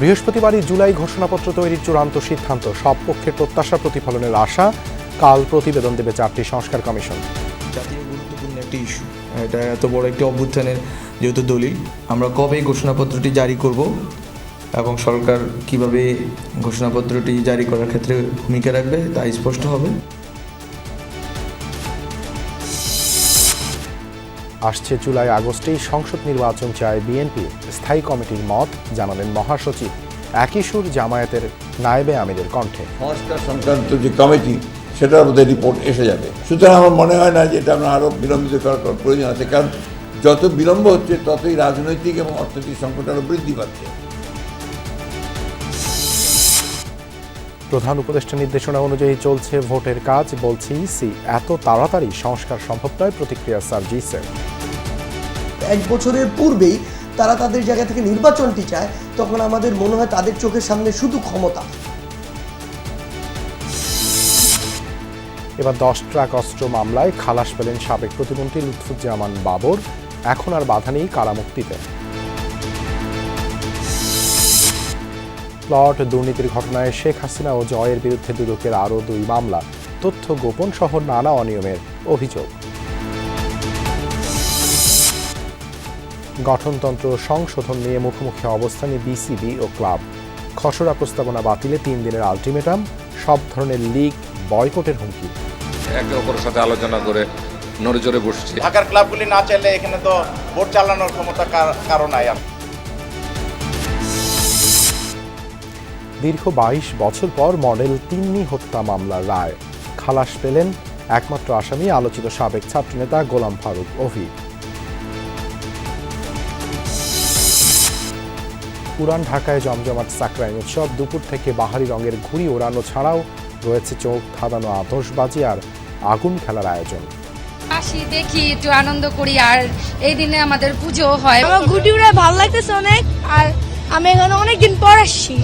বৃহস্পতিবারই জুলাই ঘোষণাপত্র তৈরির চূড়ান্ত সিদ্ধান্ত। সব পক্ষের প্রত্যাশা প্রতিফলনের আশা। কাল প্রতিবেদন দেবে চারটি সংস্কার কমিশন। জাতীয় গুরুত্বপূর্ণ একটি ইস্যু। এটা এত বড় একটি অভ্যুত্থানের যেহেতু দলিল। আমরা কবে ঘোষণাপত্রটি জারি করব এবং সরকার কীভাবে ঘোষণাপত্রটি জারি করার ক্ষেত্রে ভূমিকা রাখবে তা স্পষ্ট হবে। আসছে জুলাই আগস্টেই সংসদ নির্বাচন চায় বিএনপি। স্থায়ী কমিটির মত জানালেন মহাসচিব। একই সুর জামায়াতের নায়েবে আমিরের কণ্ঠে। সংস্কার সংক্রান্ত যে কমিটি, সেটার মধ্যে রিপোর্ট এসে যাবে। সুতরাং আমার মনে হয় না যে এটা আমরা আরও বিলম্বিত করার প্রয়োজন আছে। কারণ যত বিলম্ব হচ্ছে, ততই রাজনৈতিক এবং অর্থনৈতিক সংকট আরও বৃদ্ধি পাচ্ছে। প্রধান উপদেষ্টা নির্দেশনা অনুযায়ী চলছে ভোটের কাজ বলছে ইসি। এত তাড়াতাড়ি সংস্কার সম্ভব নয় প্রতিক্রিয়া সার্জিসের এক বছরের পূর্বেই তারা তাদের জায়গা থেকে নির্বাচনটি চায় তখন আমাদের মনে হয় তাদের চোখের সামনে শুধু ক্ষমতা। এবার দশ ট্রাক অস্ত্র মামলায় খালাস পেলেন সাবেক প্রতিমন্ত্রী লুৎফুজ্জামান বাবর। এখন আর বাধা নেই কারামুক্তিতে। প্লট দুর্নীতির ঘটনায় শেখ হাসিনা ও জয়ের বিরুদ্ধে দুদকের আরও দুই মামলা তথ্য গোপন সহ নানা অনিয়মের অভিযোগ। গঠনতন্ত্র সংশোধন নিয়ে মুখোমুখি অবস্থানে বিসিবি ও ক্লাব। খসড়া প্রস্তাবনা বাতিলে তিন দিনের আলটিমেটাম সব ধরনের লিগ বয়কটের হুমকি। একে অপরের সাথে আলোচনা করে নড়ে চড়ে বসছি। ঢাকার ক্লাবগুলি না চাইলে এখানে তো ভোট চালানোর ক্ষমতা কার- কারও নাই দীর্ঘ বাইশ বছর পর মডেল তিন্নি হত্যা মামলার রায়। খালাস পেলেন একমাত্র আসামি আলোচিত সাবেক ছাত্রনেতা গোলাম ফারুক অভি পুরান ঢাকায় জমজমাট সাকরাইন উৎসব দুপুর থেকে বাহারি রঙের ঘুড়ি ওড়ানো ছাড়াও রয়েছে চোখ ধাঁধানো আতশবাজি আর আগুন খেলার আয়োজন। আসি দেখি একটু আনন্দ করি আর এই দিনে আমাদের পুজো হয়। আমার ঘুটি উড়ে ভালো লাগতেছে অনেক আর আমি এখানে অনেকদিন পর আসছি।